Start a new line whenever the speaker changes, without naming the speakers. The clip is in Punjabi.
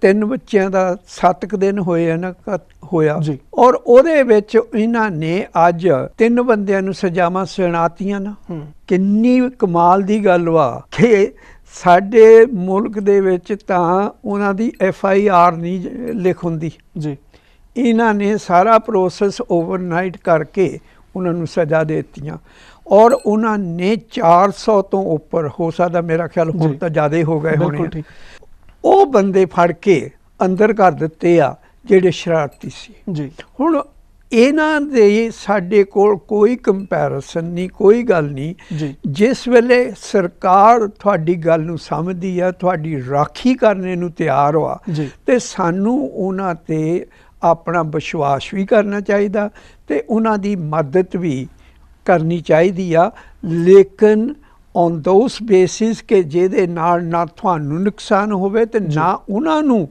ਤਿੰਨ ਬੱਚਿਆਂ ਦਾ 7 ਕੁ ਦਿਨ ਹੋਏ ਆ ਨਾ ਕ- ਹੋਇਆ।
ਜੀ।
ਔਰ ਉਹਦੇ ਵਿੱਚ ਇਹਨਾਂ ਨੇ ਅੱਜ ਤਿੰਨ ਬੰਦਿਆਂ ਨੂੰ ਸਜ਼ਾਵਾਂ ਸੁਣਾਤੀਆਂ ਨਾ। ਕਿੰਨੀ ਕਮਾਲ ਦੀ ਗੱਲ ਵਾ ਕਿ ਸਾਡੇ ਮੁਲਕ ਦੇ ਵਿੱਚ ਤਾਂ ਉਹਨਾਂ ਦੀ ਐਫ ਆਈ ਆਰ ਨਹੀਂ ਲਿਖ ਹੁੰਦੀ।
ਜੀ।
ਇਹਨਾਂ ਨੇ ਸਾਰਾ ਪ੍ਰੋਸੈਸ ਓਵਰਨਾਈਟ ਕਰਕੇ ਉਹਨਾਂ ਨੂੰ ਸਜ਼ਾ ਦੇ ਦਿੱਤੀਆਂ। ਔਰ ਉਹਨਾਂ ਨੇ 400 ਤੋਂ ਉੱਪਰ ਹੋ ਸਕਦਾ ਮੇਰਾ ਖਿਆਲ ਹੁਣ। ਤਾਂ ਜ਼ਿਆਦਾ ਹੋ ਗਏ ਹੋਣੇ ਉਹ ਬੰਦੇ ਫੜ ਕੇ ਅੰਦਰ ਕਰ ਦਿੱਤੇ ਆ ਜਿਹੜੇ ਸ਼ਰਾਰਤੀ ਸੀ।
ਜੀ।
ਹੁਣ ਇਹਨਾਂ ਦੇ ਸਾਡੇ ਕੋਲ ਕੋਈ ਕੰਪੈਰੀਸਨ ਨਹੀਂ ਕੋਈ ਗੱਲ ਨਹੀਂ। ਜਿਸ ਵੇਲੇ ਸਰਕਾਰ ਤੁਹਾਡੀ ਗੱਲ ਨੂੰ ਸਮਝਦੀ ਆ ਤੁਹਾਡੀ ਰਾਖੀ ਕਰਨੇ ਨੂੰ ਤਿਆਰ ਆ
ਜੀ।
ਤੇ ਸਾਨੂੰ ਉਹਨਾਂ ਤੇ ਆਪਣਾ ਵਿਸ਼ਵਾਸ ਵੀ ਕਰਨਾ ਚਾਹੀਦਾ ਤੇ ਉਹਨਾਂ ਦੀ ਮਦਦ ਵੀ ਕਰਨੀ ਚਾਹੀਦੀ ਆ। ਲੇਕਿਨ ਔਨ ਦੋਸ ਬੇਸਿਸ ਕਿ ਜਿਹਦੇ ਨਾਲ ਨਾ ਤੁਹਾਨੂੰ ਨੁਕਸਾਨ ਹੋਵੇ ਤੇ ਨਾ ਉਹਨਾਂ ਨੂੰ